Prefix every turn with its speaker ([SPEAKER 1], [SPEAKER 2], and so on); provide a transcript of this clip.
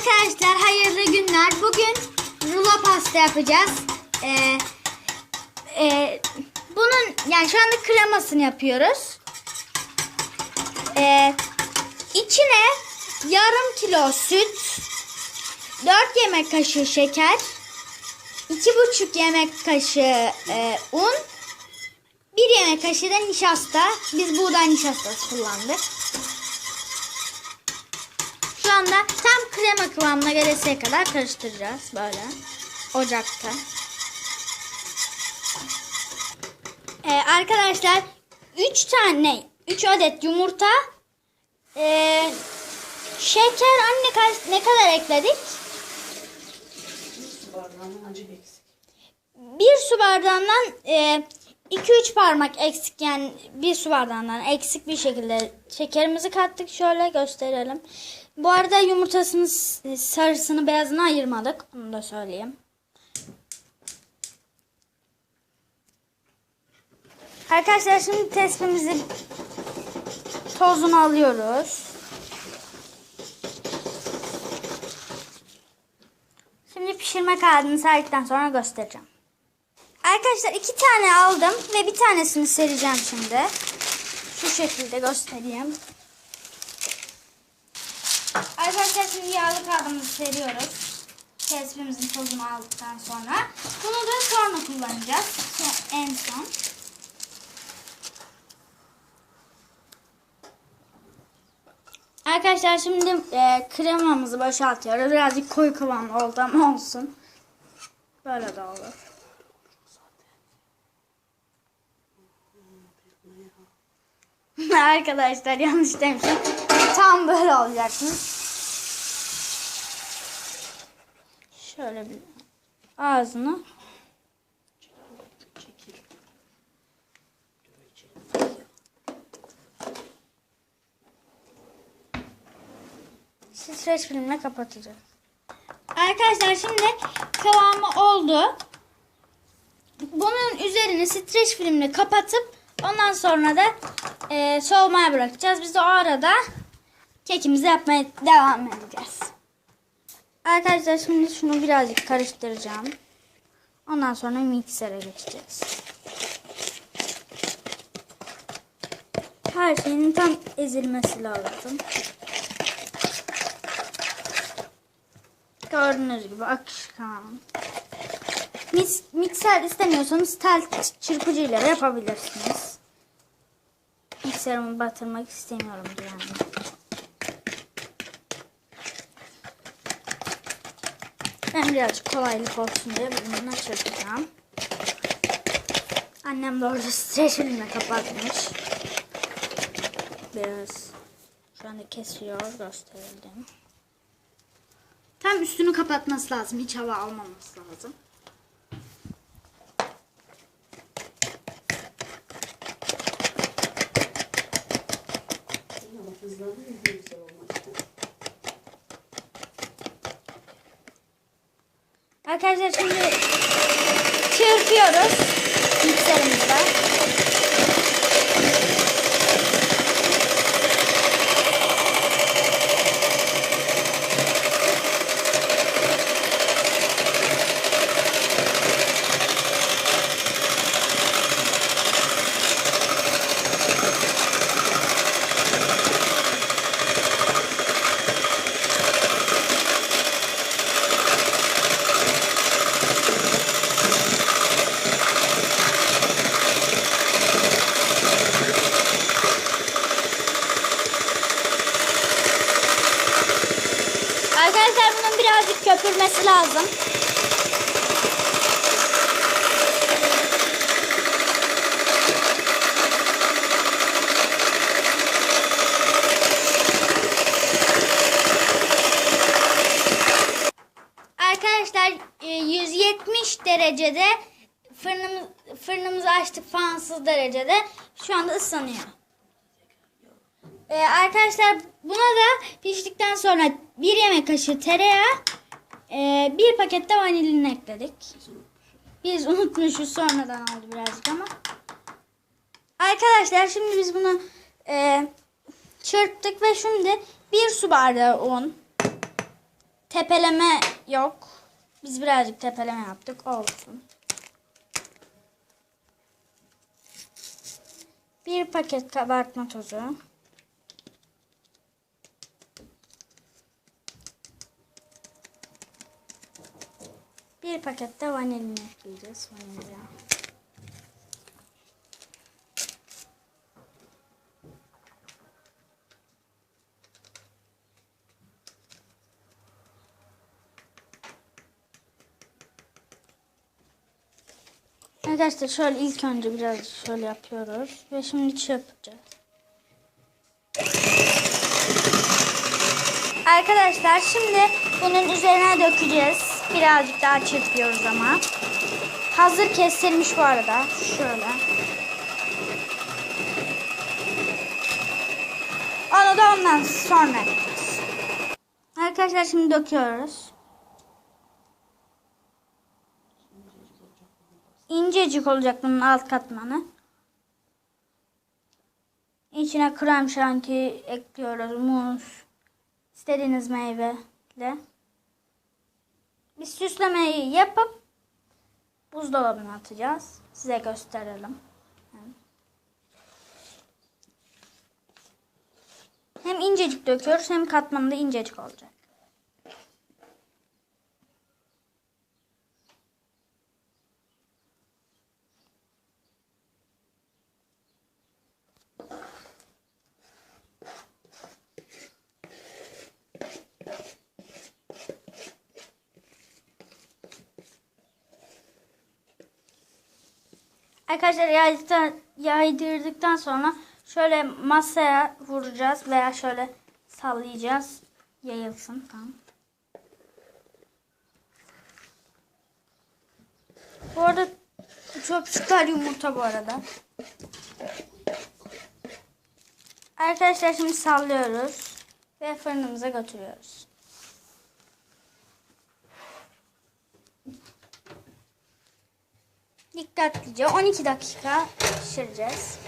[SPEAKER 1] Arkadaşlar hayırlı günler. Bugün rulo pasta yapacağız. Ee, e, bunun yani şu anda kremasını yapıyoruz. Ee, içine yarım kilo süt, 4 yemek kaşığı şeker, 2,5 yemek kaşığı e, un, 1 yemek kaşığı da nişasta. Biz buğday nişastası kullandık. Anda tam krema kıvamına gelesiye kadar karıştıracağız böyle ocakta. Ee, arkadaşlar 3 tane 3 adet yumurta ee, şeker anne ne kadar ekledik? Bir su bardağından 2-3 parmak eksik yani bir su bardağından eksik bir şekilde şekerimizi kattık. Şöyle gösterelim. Bu arada yumurtasının s- sarısını beyazını ayırmadık. Onu da söyleyeyim. Arkadaşlar şimdi tespimizi tozunu alıyoruz. Şimdi pişirme kağıdını serdikten sonra göstereceğim. Arkadaşlar iki tane aldım ve bir tanesini sereceğim şimdi. Şu şekilde göstereyim. Arkadaşlar şimdi yağlı kağıdımızı seriyoruz. Tespimizin tozunu aldıktan sonra. Bunu da sonra kullanacağız. En son. Arkadaşlar şimdi e, kremamızı boşaltıyoruz. Birazcık koyu kıvamlı oldu ama olsun. Böyle de olur. Arkadaşlar yanlış demişim. Tam böyle olacakmış. Şöyle bir ağzını. Streç filmle kapatacağız. Arkadaşlar şimdi kıvamı oldu. Bunun üzerini streç filmle kapatıp ondan sonra da e, soğumaya bırakacağız. Biz de o arada kekimizi yapmaya devam edeceğiz. Arkadaşlar şimdi şunu birazcık karıştıracağım. Ondan sonra miksere geçeceğiz. Her şeyin tam ezilmesi lazım. Gördüğünüz gibi akışkan. Mikser istemiyorsanız tel çırpıcıyla yapabilirsiniz. Mikserimi batırmak istemiyorum yani. Ben birazcık kolaylık olsun diye bununla çırpacağım. Annem de orada streçimle kapatmış. Biraz şu anda kesiyor gösterildim. Tam üstünü kapatması lazım. Hiç hava almaması lazım. Arkadaşlar şimdi çırpıyoruz mikserimizde. Arkadaşlar bunun birazcık köpürmesi lazım. Arkadaşlar e, 170 derecede fırınımız fırınımızı açtık fansız derecede şu anda ıslanıyor. Ee, arkadaşlar buna da piştikten sonra bir yemek kaşığı tereyağı, e, bir paket de vanilin ekledik. Biz unutmuşuz sonradan oldu birazcık ama. Arkadaşlar şimdi biz bunu e, çırptık ve şimdi bir su bardağı un, tepeleme yok. Biz birazcık tepeleme yaptık. Olsun. Bir paket kabartma tozu. Bir paket de vanilin ekleyeceğiz. Vanilya. Arkadaşlar şöyle ilk önce biraz şöyle yapıyoruz. Ve şimdi çırpacağız. Arkadaşlar şimdi bunun üzerine dökeceğiz. Birazcık daha çırpıyoruz ama. Hazır kesilmiş bu arada. Şöyle. Onu da ondan sonra. Arkadaşlar şimdi döküyoruz. İncecik olacak bunun alt katmanı. İçine krem şanti ekliyoruz. Muz. istediğiniz meyveyle. Biz süslemeyi yapıp buzdolabına atacağız. Size gösterelim. Hem incecik döküyoruz hem katmanı da incecik olacak. Arkadaşlar yaydıktan, yaydırdıktan sonra şöyle masaya vuracağız veya şöyle sallayacağız. Yayılsın tamam. Bu arada çöpçükler yumurta bu arada. Arkadaşlar şimdi sallıyoruz ve fırınımıza götürüyoruz. Dikkatlice 12 dakika pişireceğiz.